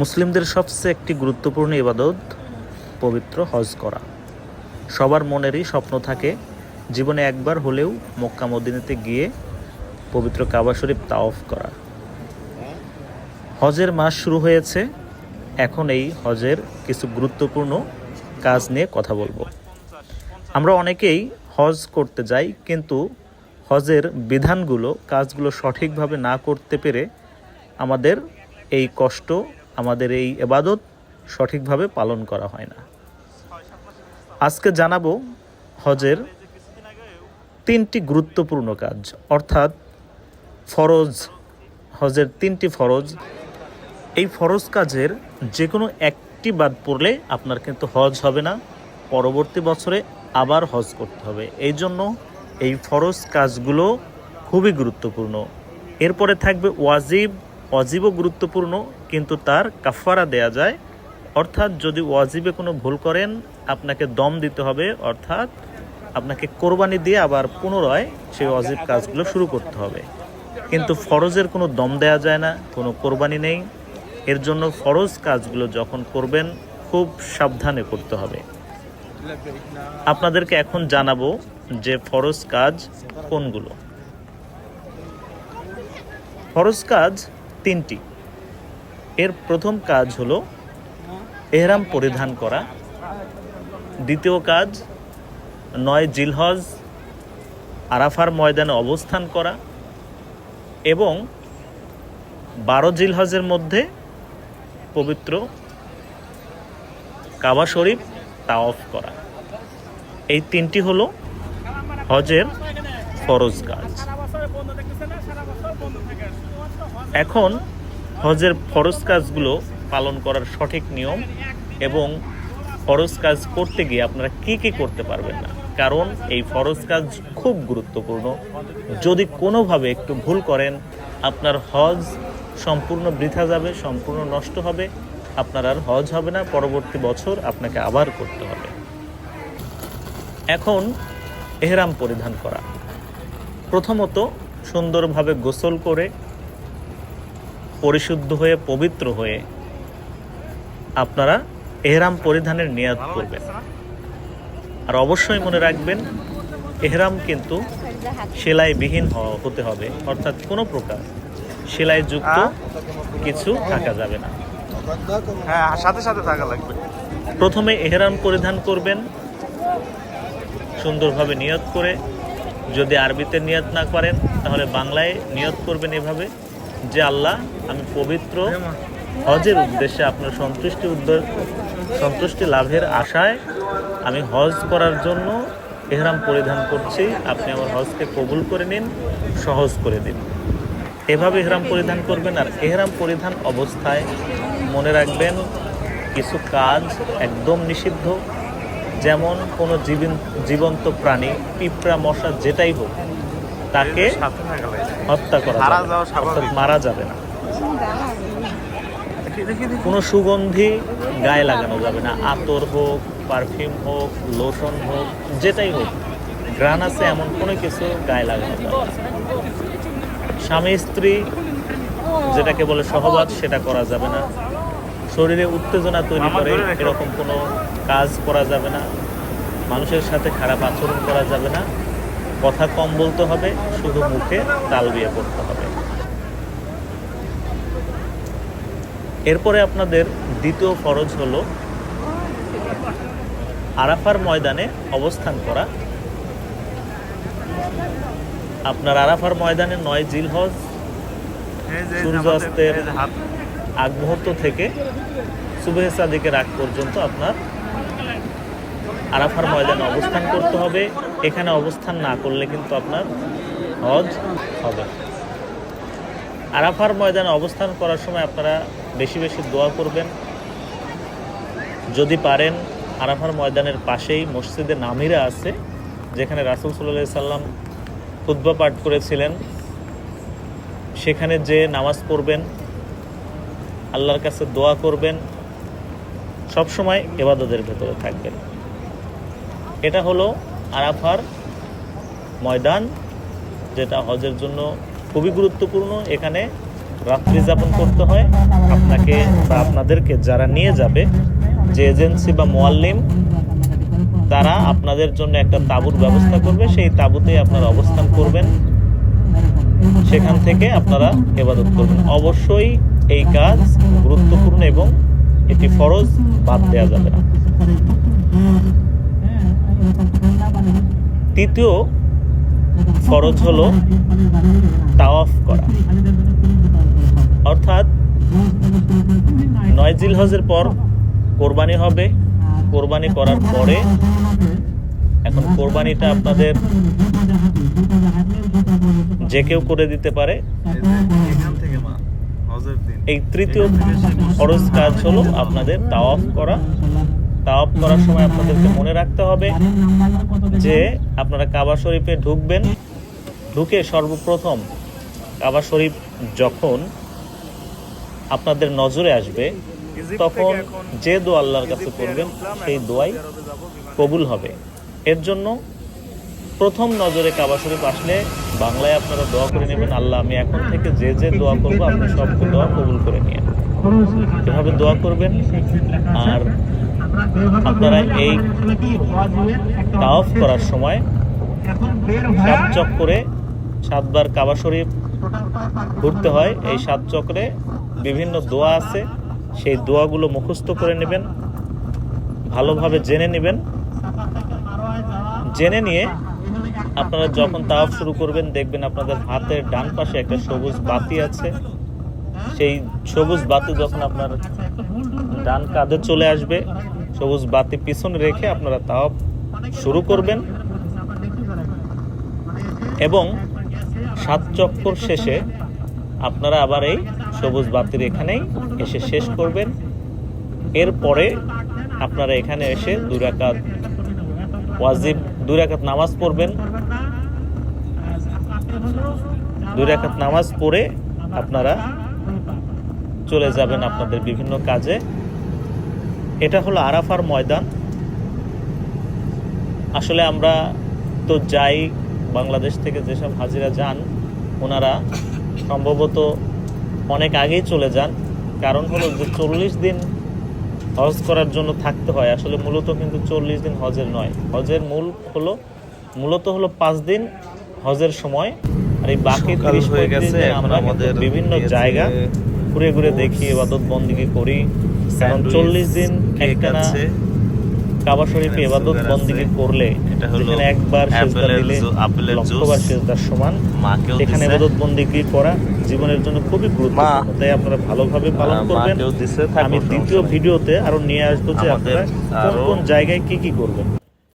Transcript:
মুসলিমদের সবচেয়ে একটি গুরুত্বপূর্ণ ইবাদত, পবিত্র হজ করা। সবার মনেরই স্বপ্ন থাকে, জীবনে একবার হলেও মক্কা মদিনাতে গিয়ে পবিত্র কাবা শরীফ তাওফ করা। হজের মাস শুরু হয়েছে, এখন এই হজের কিছু গুরুত্বপূর্ণ কাজ নিয়ে কথা বলব। আমরা অনেকেই হজ করতে যাই, কিন্তু হজের বিধানগুলো, কাজগুলো সঠিকভাবে না করতে পেরে আমাদের এই কষ্ট আমাদের এই এবাদত সঠিকভাবে পালন করা হয় না। আজকে জানাব হজের তিনটি গুরুত্বপূর্ণ কাজ। অর্থাৎ ফরজ, হজের তিনটি ফরজ। এই ফরজ কাজের যে কোনো একটি বাদ পড়লে আপনার কিন্তু হজ হবে না। পরবর্তী বছরে আবার হজ করতে হবে। এই জন্য এই ফরজ কাজগুলো খুবই গুরুত্বপূর্ণ। এরপরে থাকবে ওয়াজিব অজীবও গুরুত্বপূর্ণ, কিন্তু তার কাফারা দেয়া যায়। অর্থাৎ যদি ওয়াজিবে কোনো ভুল করেন, আপনাকে দম দিতে হবে, অর্থাৎ আপনাকে কোরবানি দিয়ে আবার পুনরায় সেই অজীব কাজগুলো শুরু করতে হবে। কিন্তু ফরজের কোনো দম দেয়া যায় না, কোনো কোরবানি নেই। এর জন্য ফরজ কাজগুলো যখন করবেন, খুব সাবধানে করতে হবে। আপনাদেরকে এখন জানাব যে ফরজ কাজ কোনগুলো। ফরজ কাজ তিনটি। এর প্রথম কাজ হলো এহরাম পরিধান করা। দ্বিতীয় কাজ, নয় জিলহজ, আরাফার ময়দানে অবস্থান করা এবং বারো জিলহজের মধ্যে পবিত্র কাবা শরীফ তাওয়াফ করা। এই তিনটি হলো হজের ফরজ কাজ। এখন হজের ফরজ কাজগুলো পালন করার সঠিক নিয়ম এবং ফরজ কাজ করতে গিয়ে আপনারা কি কি করতে পারবেন না? কারণ এই ফরজ কাজ খুব গুরুত্বপূর্ণ। যদি কোনোভাবে একটু ভুল করেন, আপনার হজ সম্পূর্ণ বৃথা যাবে, সম্পূর্ণ নষ্ট হবে, আপনার আর হজ হবে না, পরবর্তী বছর আপনাকে আবার করতে হবে। এখন এহরাম পরিধান করা। প্রথমত সুন্দরভাবে গোসল করে পরিশুদ্ধ হয়ে পবিত্র হয়ে আপনারা এহরাম পরিধানের নিয়াদ করবেন। আর অবশ্যই মনে রাখবেন এহরাম কিন্তু সেলাইবিহীন হতে হবে অর্থাৎ কোনো প্রকার সেলাইযুক্ত কিছু থাকা যাবে না। হ্যাঁ সাথে সাথে থাকা লাগবে। প্রথমে এহরাম পরিধান করবেন সুন্দরভাবে নিয়ত করে যদি আরবিতে নিয়ত না করেন, তাহলে বাংলায় নিয়ত করবেন এভাবে যে আল্লাহ, আমি পবিত্র হজের উদ্দেশ্যে আপনার সন্তুষ্টি উদ্দ- সন্তুষ্টি লাভের আশায় আমি হজ করার জন্য এহরাম পরিধান করছি। আপনি আমার হজকে কবুল করে নিন, সহজ করে দিন। এভাবে এহরাম পরিধান করবেন আর এহরাম পরিধান অবস্থায় মনে রাখবেন, কিছু কাজ একদম নিষিদ্ধ। যেমন কোনো জীবন জীবন্ত প্রাণী পিঁপড়া মশা যেটাই হোক তাকে হত্যা করা মারা যাবে না, কোনো সুগন্ধি গায়ে লাগানো যাবে না। আতর হোক পারফিউম হোক লোশন হোক যেটাই হোক গ্রান আছে এমন কোনো কিছু গায়ে লাগানো যাবে না। স্বামী স্ত্রী যেটাকে বলে সহবাদ সেটা করা যাবে না। শরীরে উত্তেজনা তৈরি করে এরকম কোনো কাজ করা যাবে না। মানুষের সাথে খারাপ আচরণ করা যাবে না। কথা কম বলতে হবে শুধু মুখে তাল বিয়ে করতে হবে। এরপরে আপনাদের দ্বিতীয় ফরজ হলো আরাফার ময়দানে অবস্থান করা। আপনার আরাফার ময়দানে নয় জিলহজ সূর্যাস্তের আগ মুহূর্ত থেকে সুবেহ সাদিকের আগ পর্যন্ত আপনার আরাফার ময়দানে অবস্থান করতে হবে। এখানে অবস্থান না করলে কিন্তু আপনার হজ হবে। আরাফার ময়দানে অবস্থান করার সময় আপনারা বেশি বেশি দোয়া করবেন। যদি পারেন, আরাফার ময়দানের পাশেই মসজিদে নামিরা আছে, যেখানে রাসুল সাল্লাহ সাল্লাম খুদ্া পাঠ করেছিলেন। সেখানে যে নামাজ পড়বেন আল্লাহর কাছে দোয়া করবেন সব সময় এবাদতের ভেতরে থাকবেন। এটা হলো আরাফার ময়দান, যেটা হজের জন্য খুবই গুরুত্বপূর্ণ। এখানে রাত্রি যাপন করতে হয়। আপনাকে বা আপনাদেরকে যারা নিয়ে যাবে, যে এজেন্সি বা মোয়াল্লিম, তারা আপনাদের জন্য একটা তাঁবুর ব্যবস্থা করবে। সেই তাঁবুতেই আপনারা অবস্থান করবেন। সেখান থেকে আপনারা এবাদত করবেন। অবশ্যই এই কাজ গুরুত্বপূর্ণ এবং এটি ফরজ বাদ দেওয়া যাবে না। তৃতীয় ফরজ হলো তাওয়াফ করা। অর্থাৎ নয় জিলহজের পর কোরবানি হবে। কোরবানি করার পরে এখন কোরবানিটা আপনাদের যে কেউ করে দিতে পারে এখান থেকে মা হজের দিন এই তৃতীয় ফরজ কাজ হলো আপনাদের তাওয়াফ করা। তাওয়াফ করার সময় আপনাদেরকে মনে রাখতে হবে যে আপনারা কাবা শরীফে ঢুকবেন। ঢুকে সর্বপ্রথম কাবা শরীফ যখন আপনাদের নজরে আসবে তখন যে দোয়া আল্লাহর কাছে করবেন সেই দোয়াই কবুল হবে। এর জন্য প্রথম নজরে কাবা শরীফ আসলে বাংলায় আপনারা দোয়া করে নেবেন, আল্লাহ আমি এখন থেকে যে যে দোয়া করব, আপনি সব দোয়া কবুল করে নিয়ে এভাবে দোয়া করবেন, আর আপনারা এই তাওয়াফ করার সময় সাত চক্করে সাতবার কাবা শরীফ ঘুরতে হয়। এই সাত চক্রে বিভিন্ন দোয়া আছে, সেই দোয়াগুলো মুখস্থ করে নেবেন, ভালোভাবে জেনে নেবেন। জেনে নিয়ে আপনারা যখন তাওয়াফ শুরু করবেন, দেখবেন আপনাদের হাতের ডান পাশে একটা সবুজ বাতি আছে। সেই সবুজ বাতি যখন আপনার ডান কাঁধে চলে আসবে, সবুজ বাতি পিছনে রেখে আপনারা তাওয়াফ শুরু করবেন। এবং সাত চক্কর শেষে আপনারা আবার এই সবুজ বাতির এখানেই এসে শেষ করবেন। এরপরে আপনারা এখানে এসে দুই রাকাত ওয়াজিব দুই রাকাত নামাজ পড়বেন। দুই রাকাত নামাজ পড়ে আপনারা চলে যাবেন আপনাদের বিভিন্ন কাজে। এটা হলো আরাফার ময়দান। আসলে আমরা তো যাই বাংলাদেশ থেকে যেসব হাজিরা যান, ওনারা সম্ভবত অনেক আগেই চলে যান। কারণ হলো যে চল্লিশ দিন হজ করার জন্য থাকতে হয়। আসলে মূলত কিন্তু চল্লিশ দিন হজের নয়। হজের মূল হলো মূলত হলো পাঁচ দিন হজের সময়। আর এই বাকি তিরিশ হয়ে গেছে, আমরা বিভিন্ন জায়গা ঘুরে ঘুরে দেখি এবাদত বন্দিকে করি। কারণ চল্লিশ দিন একটানা কাবা শরীফে ইবাদত। বন্দিগি করলে যেখানে একবার সেজদা দিলে লক্ষবার সেজদার সমান। এখানে ইবাদত এবাদত বন্দিগি করা জীবনের জন্য খুবই গুরুত্বপূর্ণ। তাই আপনারা ভালোভাবে পালন করবেন। আমি দ্বিতীয়। ভিডিওতে আরও নিয়ে আসব যে আপনারা কোন কোন জায়গায় কি কি করবেন।